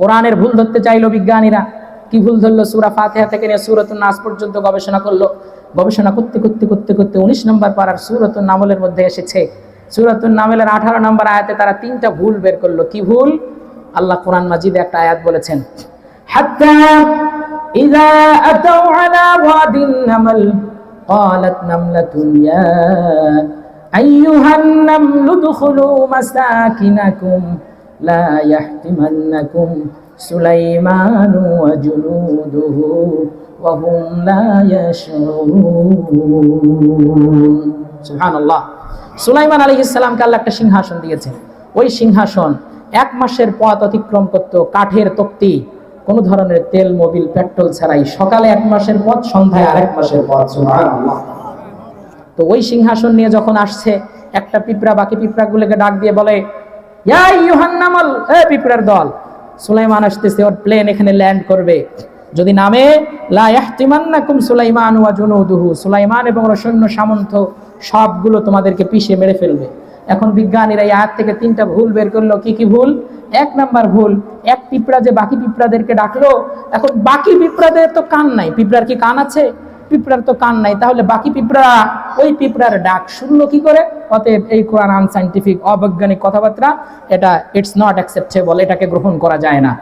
কোরআনের ভুল ধরতে চাইলো বিজ্ঞানীরা কি ভুল ধরলো সুরা ফাতেহা থেকে নিয়ে সুরতুল নাস পর্যন্ত গবেষণা করলো গবেষণা করতে করতে করতে করতে উনিশ নম্বর পাড়ার সুরতুল নামলের মধ্যে এসেছে সুরতুল নামলের আঠারো নম্বর আয়াতে তারা তিনটা ভুল বের করলো কি ভুল আল্লাহ কোরআন মাজিদে একটা আয়াত বলেছেন হাত্তা ইযা আতাউ আলা ওয়াদিন নামল قالت نملة يا أيها النمل ادخلوا مساكنكم لا يحتمنكم سليمان وجنوده وهم لا يشعرون سبحان الله সুলাইমান আলী ইসলামকে আল্লাহ একটা সিংহাসন দিয়েছেন ওই সিংহাসন এক মাসের পথ অতিক্রম করত কাঠের তক্তি কোনো ধরনের তেল মোবিল পেট্রোল ছাড়াই সকালে এক মাসের পথ সন্ধ্যায় আরেক মাসের পথ সুবহানাল্লাহ তো ওই সিংহাসন নিয়ে যখন আসছে একটা পিঁপড়া বাকি পিঁপড়াগুলোকে ডাক দিয়ে বলে ইয়া ইউহান্নামাল এ পিঁপড়ার দল। সুলাইমান আসতেছে, ওর প্লেন এখানে ল্যান্ড করবে। যদি নামে, লা ইয়াহতিমান্নাকুম সুলাইমান ওয়া জুনুদুহু। সুলাইমান এবং ওর সৈন্য সামন্ত সবগুলো তোমাদেরকে পিষে মেরে ফেলবে। এখন বিজ্ঞানীরা এই আয়াত থেকে তিনটা ভুল বের করল। কি কি ভুল? এক নাম্বার ভুল, এক পিঁপড়া যে বাকি পিঁপড়াদেরকে ডাকলো, এখন বাকি পিঁপড়াদের তো কান নাই। পিঁপড়ার কি কান আছে? পিঁপড়ার তো কান নাই, তাহলে বাকি পিঁপড়া ওই পিঁপড়ার ডাক শুনলো কি করে? অতএব এই কোরআন আনসাইন্টিফিক অবৈজ্ঞানিক কথাবার্তা, এটা ইটস নট অ্যাকসেপ্টেবল এটাকে গ্রহণ করা যায় না।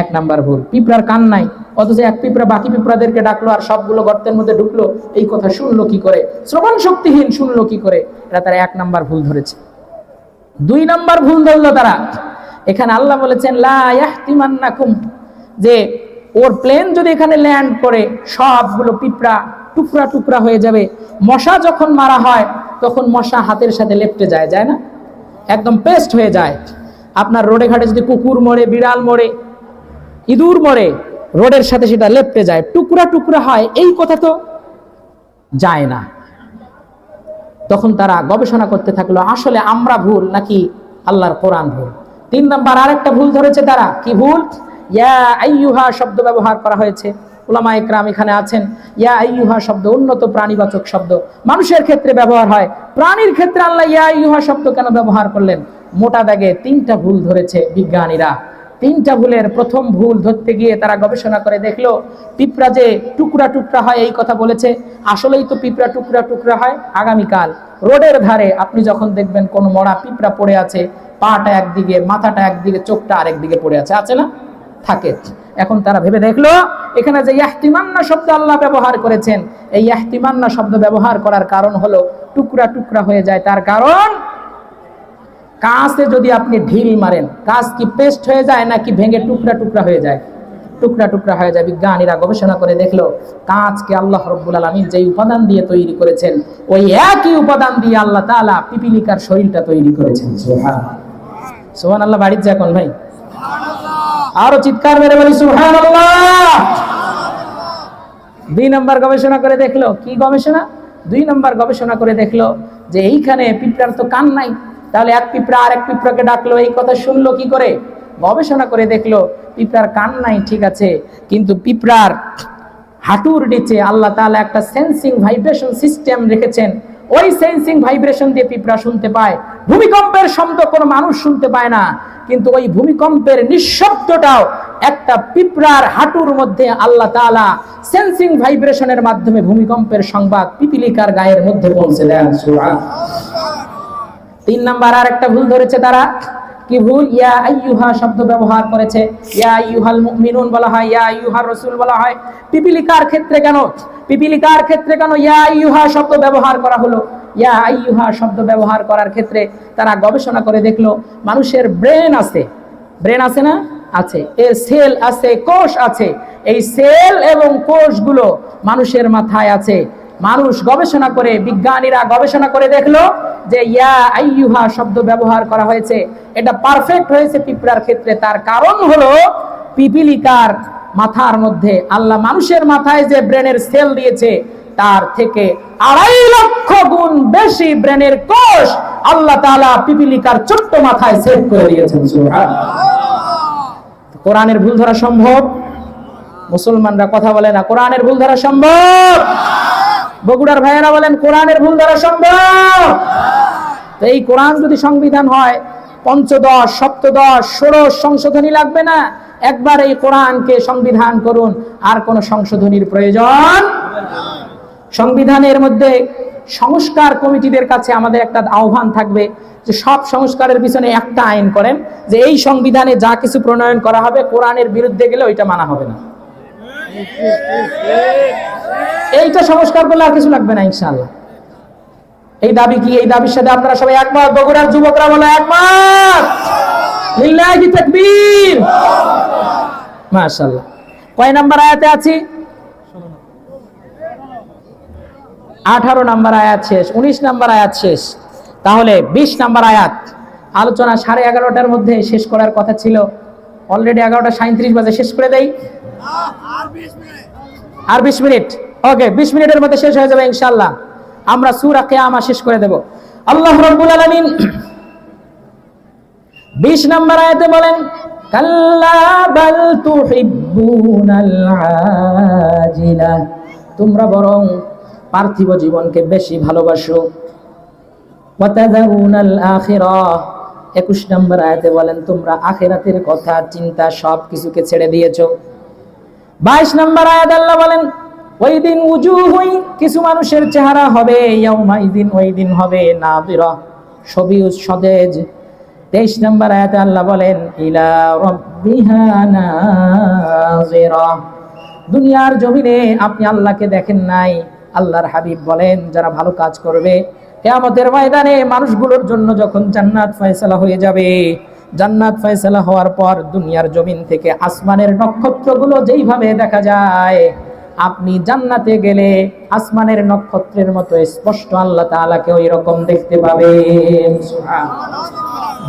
এক নাম্বার ভুল, পিঁপড়ার কান নাই, অথচ এক পিঁপড়া বাকি পিঁপড়াদেরকে ডাকলো আর সবগুলো গর্তের মধ্যে ঢুকলো, এই কথা শুনলো কি করে? শ্রবণ শক্তিহীন শুনলো কি করে? এটা তারা এক নাম্বার ভুল ধরেছে। দুই নাম্বার ভুল ধরলো তারা। এখানে আল্লাহ বলেছেন, লা যে ওর প্লেন যদি এখানে ল্যান্ড করে, সবগুলো পিঁপড়া টুকরা টুকরা হয়ে যাবে। মশা যখন মারা হয়, তখন মশা হাতের সাথে লেপটে যায় যায় না? একদম পেস্ট হয়ে যায়। আপনার রোডে ঘাটে যদি কুকুর মরে, বিড়াল মরে, ইঁদুর মরে, রোডের সাথে সেটা লেপটে যায়। টুকরা টুকরা হয়, এই কথা তো যায় না। তখন তারা গবেষণা করতে থাকল, আসলে আমরা ভুল নাকি আল্লাহর কোরআন ভুল? তিন নাম্বার, আরেকটা ভুল ধরেছে তারা। কি ভুল? ইয়া আইয়ুহা শব্দ ব্যবহার করা হয়েছে। উলামা একরাম এখানে আছেন। ইয়া আইয়ুহা শব্দ উন্নত প্রাণীবাচক শব্দ। মানুষের ক্ষেত্রে ব্যবহার হয়। প্রাণীর ক্ষেত্রে আল্লাহ ইয়া আইয়ুহা শব্দ কেন ব্যবহার করলেন? মোটা দাগে তিনটা ভুল ধরেছে বিজ্ঞানীরা। তিনটা ভুলের প্রথম ভুল ধরতে গিয়ে তারা গবেষণা করে দেখল, পিঁপড়া যে টুকরা টুকরা হয় এই কথা বলেছে, আসলেই তো পিঁপড়া টুকরা টুকরা হয় আগামীকাল। রোডের ধারে আপনি যখন দেখবেন কোনো মরা পিঁপড়া পড়ে আছে, পাটা একদিকে, মাথাটা একদিকে, চোখটা আরেক দিকে পড়ে আছে আছে না? থাকে। এখন তারা ভেবে দেখল, এখানে যে ইয়াহতিমান্না শব্দ আল্লাহ ব্যবহার করেছেন, এই ইয়াহতিমান্না শব্দ ব্যবহার করার কারণ হলো টুকরা টুকরা হয়ে যায়। তার কারণ, কাঁচে যদি আপনি ঢিল মারেন, কাঁচ কি পেস্ট হয়ে যায় নাকি ভেঙে টুকরা টুকরা হয়ে যায়? টুকরা টুকরা হয়ে যায়। বিজ্ঞানীরা গবেষণা করে দেখল, কাঁচকে আল্লাহ রব্বুল আলমিন যেই উপাদান দিয়ে তৈরি করেছেন, ওই একই উপাদান দিয়ে আল্লাহ তাআলা পিপিলিকার শরীরটা তৈরি করেছেন। সোহান আল্লাহ বাড়ির যা কোন ভাই? আরও চিৎকার মেরে বলি সুহান দুই নম্বর গবেষণা করে দেখল, কি গবেষণা? দুই নম্বর গবেষণা করে দেখল যে এইখানে পিঁপড়ার তো কান নাই। তাহলে এক পিঁপড়া আর এক পিঁপড়াকে ডাকলো, এই কথা শুনলো কি করে? গবেষণা করে দেখল, পিঁপড়ার কান নাই, ঠিক আছে, কিন্তু পিঁপড়ার হাঁটুর নিচে আল্লাহ তাআলা একটা সেন্সিং ভাইব্রেশন সিস্টেম রেখেছেন। ওই সেন্সিং ভাইব্রেশন দিয়ে পিঁপড়া শুনতে পায়। ভূমিকম্পের শব্দ কোনো মানুষ শুনতে পায় না। কিন্তু ওই ভূমিকম্পের নিঃশব্দটাও একটা পিঁপড়ার হাঁটুর মধ্যে আল্লাহ তালা সেন্সিং ভাইব্রেশনের মাধ্যমে ভূমিকম্পের সংবাদ পিপিলিকার গায়ের মধ্যে পৌঁছে দেন। তিন নাম্বার আর একটা ভুল ধরেছে তারা। কি ভুল ইয়া আইয়ুহা শব্দ ব্যবহার করেছে। ইয়া আইয়ুহাল মুমিনুন বলা হয়, ইয়া আইয়ুহার রাসূল বলা হয়। পিপিলিকার ক্ষেত্রে কেন? পিপিলিকার ক্ষেত্রে কেন ইয়া আইয়ুহা শব্দ ব্যবহার করা হলো? ইয়া আইয়ুহা শব্দ ব্যবহার করার ক্ষেত্রে তারা গবেষণা করে দেখল, মানুষের ব্রেন আছে। ব্রেন আছে না? আছে। এর সেল আছে, কোষ আছে। এই সেল এবং কোষগুলো মানুষের মাথায় আছে। মানুষ গবেষণা করে, বিজ্ঞানীরা গবেষণা করে দেখল যে ইয়া আইয়ুহা শব্দ ব্যবহার করা হয়েছে, এটা পারফেক্ট হয়েছে পিঁপড়ার ক্ষেত্রে। তার কারণ হলো পিপিলিকার মাথার মধ্যে, আল্লাহ মানুষের মাথায় যে ব্রেনের সেল দিয়েছে, তার থেকে আড়াই লক্ষ গুণ বেশি ব্রেনের কোষ আল্লাহ তাআলা পিপিলিকার ছোট্ট মাথায় সেট করে দিয়েছেন কোরআনের ভুল ধরা সম্ভব? মুসলমানরা কথা বলে না, কোরআনের ভুল ধরা সম্ভব? বগুড়ার ভাইয়েরা বলেন, কোরআনের ভুল ধরা সম্ভব। তো এই কোরআন যদি সংবিধান হয়, পঞ্চদশ, সপ্তদশ, ষোড়শ সংশোধনী লাগবে না? একবার এই কোরআনকে সংবিধান করুন, আর কোন সংশোধনীর প্রয়োজন সংবিধানের মধ্যে সংস্কার কমিটিদের কাছে আমাদের একটা আহ্বান থাকবে যে সব সংস্কারের পিছনে একটা আইন করেন, যে এই সংবিধানে যা কিছু প্রণয়ন করা হবে, কোরআনের বিরুদ্ধে গেলে ওইটা মানা হবে না। এইটা সংস্কার করলে আর কিছু লাগবে না ইনশাল্লাহ এই দাবি কি? এই দাবির সাথে আপনারা সবাই একমত? বগুড়ার যুবকরা বলে একমত! লিল্লাহি তাকবীর! মাশাআল্লাহ। কয় নাম্বার আয়াতে আছি? আঠারো নাম্বার আয়াত শেষ, উনিশ নাম্বার আয়াত শেষ। তাহলে বিশ নাম্বার আয়াত। আলোচনা সাড়ে এগারোটার মধ্যে শেষ করার কথা ছিল। অলরেডি এগারোটা সাঁত্রিশ বাজে, শেষ করে দেই। আর বিশ মিনিট। ওকে বিশ মিনিটের মধ্যে শেষ হয়ে যাবে ইনশাল্লাহ আমরা সুরা কেয়ামা শেষ করে দেব। আল্লাহ রব্বুল আলামিন বিশ নম্বর আয়াতে বলেন তোমরা বরং পার্থিব জীবনকে বেশি ভালোবাসো। 21 নম্বর আয়াতে বলেন, তোমরা আখিরাতের কথা, চিন্তা সব কিছুকে ছেড়ে দিয়েছ। বাইশ নম্বর আয়াত আল্লাহ বলেন ওই দিন উজু হই কিছু মানুষের চেহারা হবে ইয়াউমাই দিন ওই দিন হবে নাদিরা সবিউজ সদেজ তেইশ নম্বর আয়াতে আল্লাহ বলেন, ইলা দুনিয়ার জমিনে আপনি আল্লাহকে দেখেন নাই, আল্লাহর হাবিব বলেন, যারা ভালো কাজ করবে, কেয়ামতের ময়দানে মানুষগুলোর জন্য যখন জান্নাত ফয়সালা হয়ে যাবে জান্নাত ফয়সালা হওয়ার পর দুনিয়ার জমিন থেকে আসমানের নক্ষত্রগুলো যেইভাবে দেখা যায়, আপনি জান্নাতে গেলে আসমানের নক্ষত্রের মতো স্পষ্ট আল্লাহ তাআলাকে ওই রকম দেখতে পাবেন।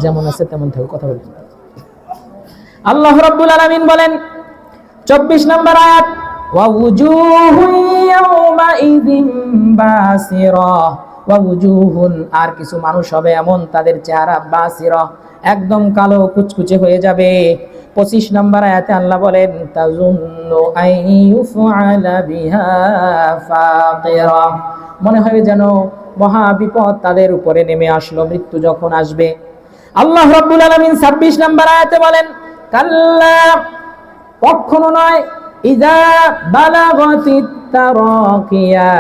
যেমন আছে তেমন থাকবে কথা বলবেন আল্লাহ রাব্বুল আলামিন বলেন 24 নম্বর আয়াত, ওয়া উজুহু ইয়াউমাইযিন বাসিরা। ওয়া উজুহুন আর কিছু মানুষ হবে এমন, তাদের চেহারা বাসিরা। একদম কালো, কুচকুচে হয়ে যাবে। পঁচিশ নম্বর আয়াতে আল্লাহ বলেন মনে হয় যেন মহা বিপদ তাদের উপরে নেমে আসলো, মৃত্যু যখন আসবে। আল্লাহ রাব্বুল আলামিন 26 নম্বর আয়াতে বলেন, কাল্লা, কখনো নয়, ইদা বালাগতিত তারাকিয়া।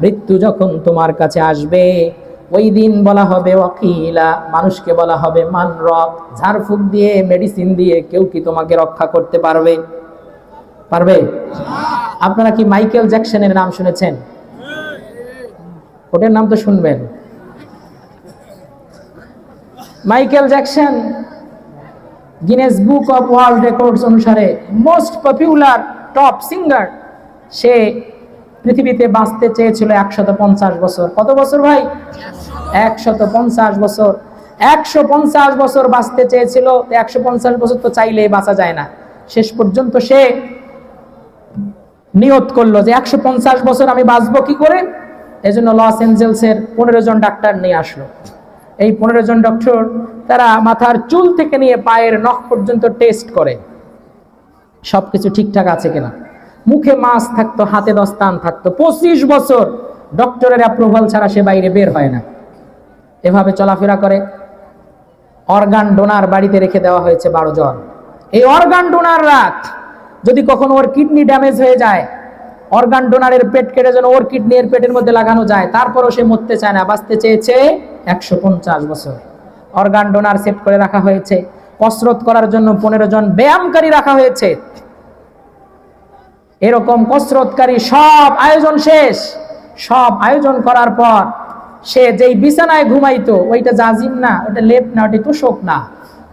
মৃত্যু যখন তোমার কাছে আসবে, ওই দিন বলা হবে ওয়াকিলা, মানুষকে বলা হবে মান রব, ঝাড়ফুঁক দিয়ে মেডিসিন দিয়ে কেউ কি তোমাকে রক্ষা করতে পারবে? পারবে? আপনারা কি মাইকেল জ্যাকসনের নাম শুনেছেন? ওটার নাম তো শুনবেন। Michael Jackson Guinness book of world records অনুসারে মোস্ট পপুলার টপ সিঙ্গার সে পৃথিবীতে বাঁচতে চেয়েছিল একশত পঞ্চাশ বছর। কত বছর ভাই? একশত পঞ্চাশ বছর। একশো পঞ্চাশ বছর বাঁচতে চেয়েছিল একশো পঞ্চাশ বছর তো চাইলেই বাঁচা যায় না। শেষ পর্যন্ত সে নিয়ত করল যে একশো পঞ্চাশ বছর আমি বাঁচবো কি করে? এজন্য লস এঞ্জেলসের পনেরো জন ডাক্তার নিয়ে আসলো। এই পনেরো জন ডক্টর তারা মাথার চুল থেকে নিয়ে পায়ের নখ পর্যন্ত টেস্ট করে। সবকিছু ঠিকঠাক আছে কিনা? মুখে মাছ থাকতো, হাতে দস্তান থাকতো। পঁচিশ বছর ডক্টরের অ্যাপ্রুভাল ছাড়া সে বাইরে বের হয় না। এভাবে চলাফেরা করে। অর্গান ডোনার বাড়িতে রেখে দেওয়া হয়েছে বারো জন। এই অর্গান ডোনার রাত যদি কখনো ওর কিডনি ড্যামেজ হয়ে যায় অর্গান ডোনারের পেট কেটে যেন ওর কিডনি এর পেটের মধ্যে লাগানো যায়, তারপরও সে মরতে চায় না, বাঁচতে চেয়েছে একশো পঞ্চাশ বছর। অর্গান ডোনার সেট করে রাখা হয়েছে। কসরত করার জন্য পনেরো জন ব্যায়ামকারী রাখা হয়েছে। এরকম কসরতকারী সব আয়োজন শেষ। সব আয়োজন করার পর সে যেই বিছানায় ঘুমাইতো, ওইটা জাজিম না ওটা লেপ না ওটা তোষক না,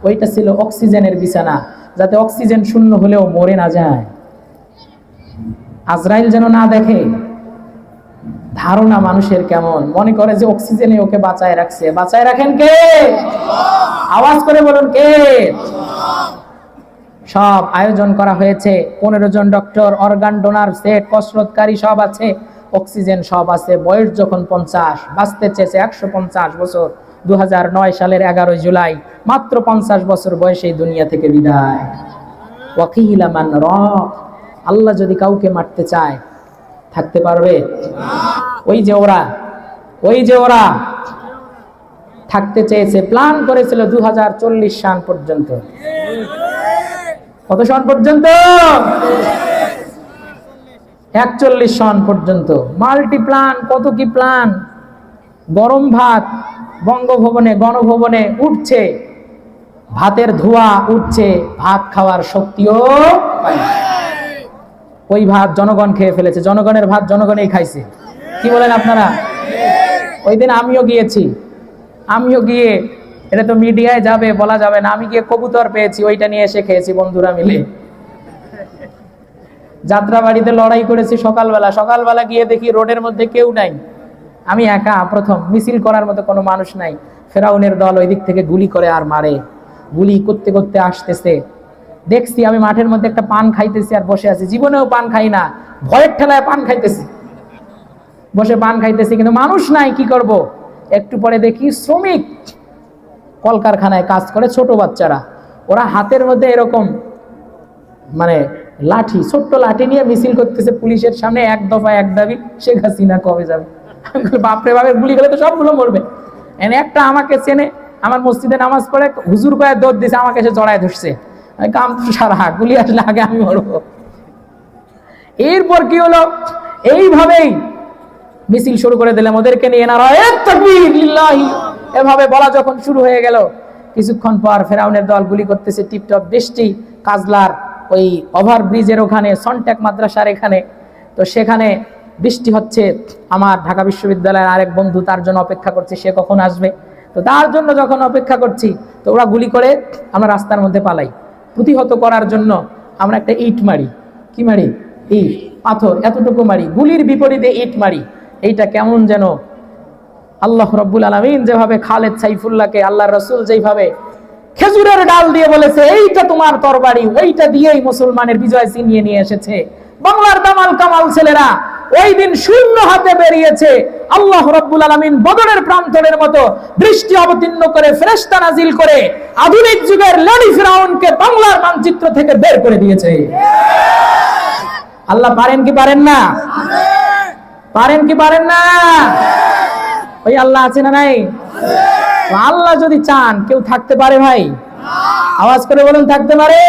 ওইটা ছিল অক্সিজেনের বিছানা, যাতে অক্সিজেন শূন্য হলেও মরে না যায়। আজরাইল যেন না দেখে, ধারণা মানুষের কেমন? মনে করে যে অক্সিজেনে ওকে বাঁচায় রাখছে। বাঁচায় রাখেন কে? আওয়াজ করে বলুন কে? সব আয়োজন করা হয়েছে। পনেরো জন ডক্টর, অর্গান ডোনার, সেট, কসরতকারী সব আছে। অক্সিজেন সব আছে। বয়স যখন পঞ্চাশ, বাঁচতে চেয়েছে একশো পঞ্চাশ বছর, দুহাজার নয় সালের এগারোই জুলাই। মাত্র পঞ্চাশ বছর বয়সে দুনিয়া থেকে বিদায়। আল্লাহ যদি কাউকে মারতে চায়, থাকতে পারবে? ওই যে ওরা, ওই যে ওরা থাকতে চেয়েছে, প্ল্যান করেছিল দু হাজার চল্লিশ সাল পর্যন্ত। কত সন পর্যন্ত? একচল্লিশ সন পর্যন্ত। মাল্টি প্ল্যান, কত কি প্ল্যান? গরম ভাত, বঙ্গভবনে, গণভবনে উঠছে। ভাতের ধোয়া উঠছে, ভাত খাওয়ার শক্তিও ওই ভাত জনগণ খেয়ে ফেলেছে। জনগণের ভাত জনগণেই খাইছে। কি বলেন আপনারা? ওই দিন আমিও গিয়েছি। আমিও গিয়ে এটা তো মিডিয়ায় যাবে, বলা যাবে না। আমি গিয়ে কবুতর পেয়েছি, ওইটা নিয়ে এসে খেয়েছি বন্ধুরা মিলে। যাত্রাবাড়িতে লড়াই করেছি সকালবেলা। সকালবেলা গিয়ে দেখি রোডের মধ্যে কেউ নাই। আমি একা, প্রথম। মিছিল করার মতো কোনো মানুষ নাই। ফেরাউনের দল ওই দিক থেকে গুলি করে আর মারে। গুলি করতে করতে আসতেছে। দেখছি আমি মাঠের মধ্যে একটা পান খাইতেছি আর বসে আছি। জীবনেও পান খাই না। ভয়ের ঠেলায় পান খাইতেছি। বসে পান খাইতেছি, কিন্তু মানুষ নাই, কি করব? একটু পরে দেখি শ্রমিক। কলকারখানায় কাজ করে ছোট বাচ্চারা। ওরা হাতের মধ্যে এরকম মানে লাঠি, ছোট্ট লাঠি নিয়ে মিছিল করতেছে পুলিশের সামনে, এক দফা এক দাবি, শেখ হাসিনা কবে যাবে? বাপরে বাপে গুলি গেলে তো সবগুলো মরবে। এনে একটা আমাকে চেনে, আমার মসজিদে নামাজ পড়ে, হুজুর কয়ে দৌড় দিছে, আমাকে এসে জড়ায় ধরছে। কাম তো সারা, গুলি আসলে আগে আমি মরবো। এরপর কি হলো? এইভাবেই মিছিল শুরু করে দিলাম। ওদেরকে নিয়ে লিল্লাহি এভাবে বলা যখন শুরু হয়ে গেল, কিছুক্ষণ পর ফেরাউনের দল গুলি করতেছে, টিপটপ বৃষ্টি, কাজলার ওই ওভার ব্রিজের ওখানে, সনটেক মাদ্রাসার এখানে। তো সেখানে বৃষ্টি হচ্ছে। আমার ঢাকা বিশ্ববিদ্যালয়ের আরেক বন্ধু তার জন্য অপেক্ষা করছে, সে কখন আসবে? তো তার জন্য যখন অপেক্ষা করছি, তো ওরা গুলি করে আমরা রাস্তার মধ্যে পালাই। প্রতিহত করার জন্য আমরা একটা ইট মারি। কি মারি? ইট পাথর, এতটুকু মারি। গুলির বিপরীতে ইট মারি। এইটা কেমন যেন? আল্লাহ রব্বুল আলমিন যেভাবে খালেদ সাইফুল্লাহকে আল্লাহ রসুল যেভাবে খেজুরের ডাল দিয়ে বলেছে, এইটা তোমার তরবারি, ওইটা দিয়েই মুসলমানের বিজয় ছিনিয়ে নিয়ে এসেছে। বাংলার দামাল কামাল ছেলেরা ওই দিন শূন্য হাতে বেরিয়েছে। আল্লাহ রব্বুল আলমিন বদরের প্রান্তরের মতো বৃষ্টি অবতীর্ণ করে ফেরেস্তা নাজিল করে আধুনিক যুগের লেডি ফিরাউনকে বাংলার মানচিত্র থেকে বের করে দিয়েছে। আল্লাহ পারেন কি পারেন না? পারেন কি পারেন না? ওই আল্লাহ আছে না নাই? আল্লাহ যদি চান, কেউ থাকতে পারে ভাই? আওয়াজ করে বলুন, থাকতে পারে?